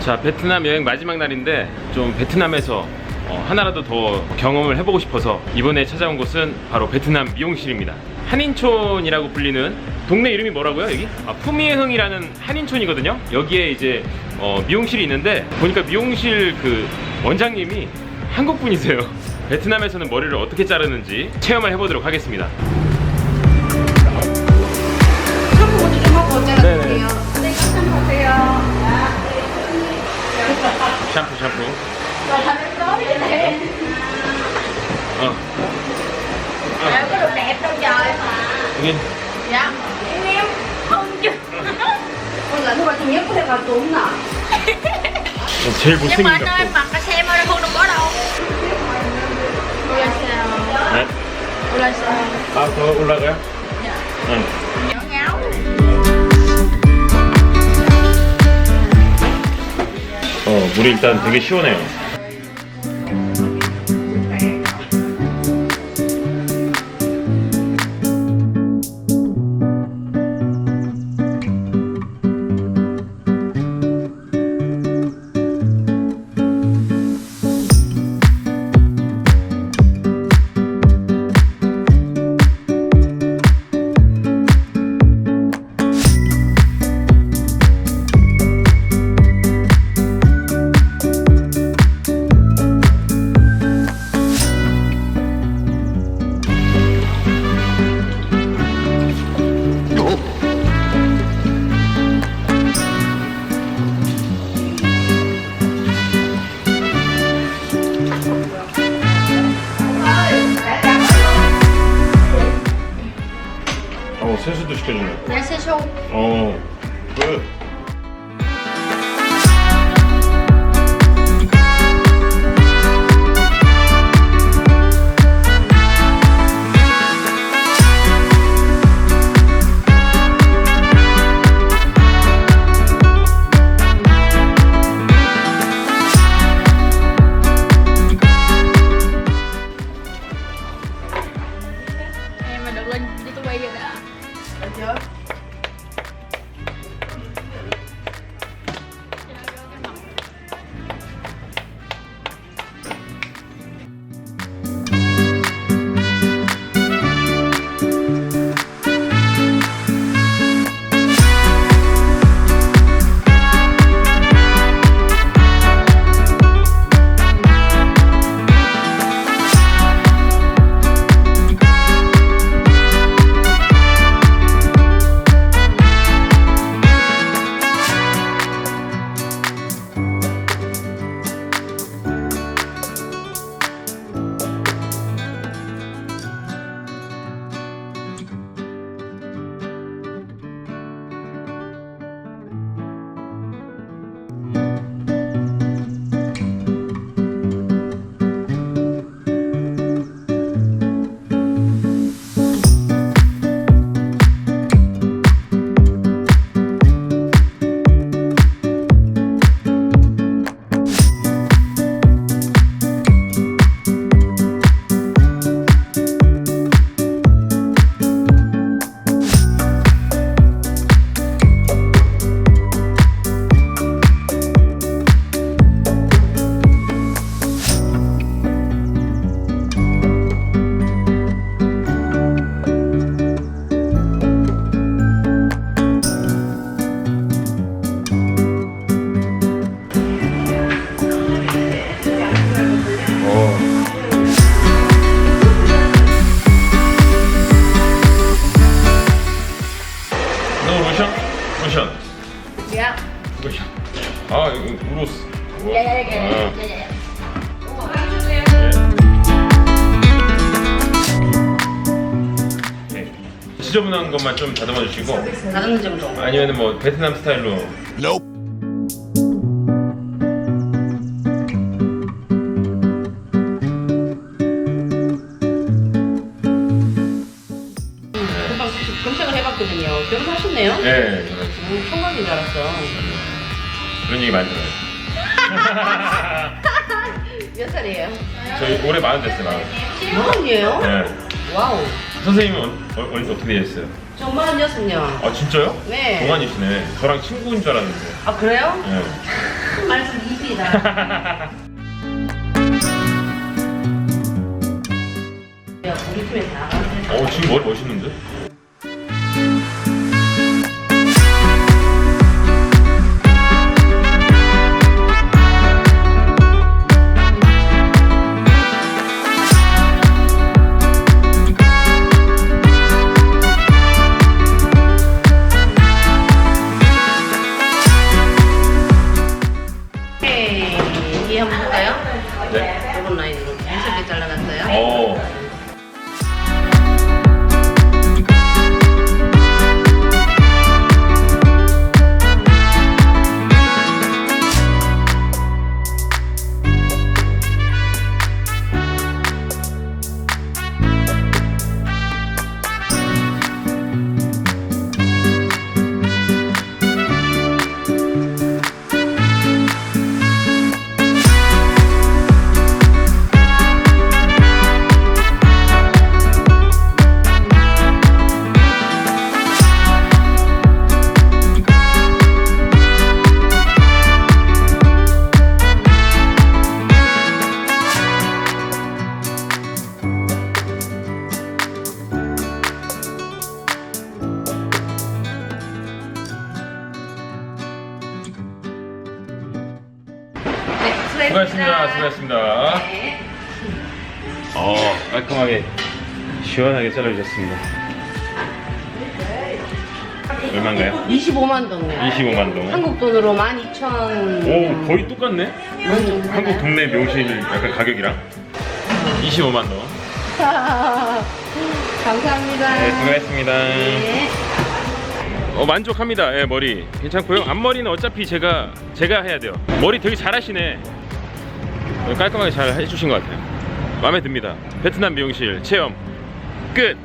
자 베트남 여행 마지막 날인데 좀 베트남에서 어, 하나라도 더 경험을 해보고 싶어서 이번에 찾아온 곳은 바로 베트남 미용실입니다. 한인촌이라고 불리는 동네 이름이 뭐라고요 여기? 아, 푸미흥이라는 한인촌이거든요. 여기에 이제 어, 미용실이 있는데 보니까 미용실 그 원장님이 한국 분이세요. 베트남에서는 머리를 어떻게 자르는지 체험을 해보도록 하겠습니다. sắp nữa rồi thật tối vậy nè? Ờ. À. có được đẹp đâu trời mà. Nhìn. dạ. Em em không chứ con lạnh qua thì nhất có thể vào tuồng nọ nhưng mà anh ơi mặc xe mà ơi không được có đâu? Ula sao? Ula sao? À thôi Ula kìa dạ. Ừ. Dạ. 어, 물이 일단 되게 시원해요. 세수도 시켜주네. nhà xe xu 어, 그. 아, 이거 우로스. 아. dạ dạ 네. 지저분한 것만 좀 다듬어 주시고 다른 점으로. 아니면 뭐 베트남 스타일로 그런 얘기 많이 들어요. 몇 살이에요? 저희 올해 마흔 됐어요, 마흔. 마흔이에요? 네. 와우. 선생님은 어, 어, 어떻게 되셨어요? 저 마흔여섯요. 아 진짜요? 네. 동안이시네. 저랑 친구인 줄 알았는데. 아 그래요? 네. 말씀. 야, 우리 집에 나가는데. 어 지금 머리 멋있는데? 수고하셨습니다. 수고하셨습니다. 네. 어 깔끔하게 시원하게 잘라주셨습니다. 얼마인가요? 25만 동네. 25만 동. 한국 돈으로 12,000. 오 거의 똑같네. 한국, 한국 동네 명실 약간 가격이랑 25만 동. 감사합니다. 네 수고하셨습니다. 네. 어 만족합니다. 예 머리 괜찮고요. 앞머리는 어차피 제가 제가 해야 돼요. 머리 되게 잘하시네. 깔끔하게 잘 해주신 것 같아요 마음에 듭니다 베트남 미용실 체험 끝!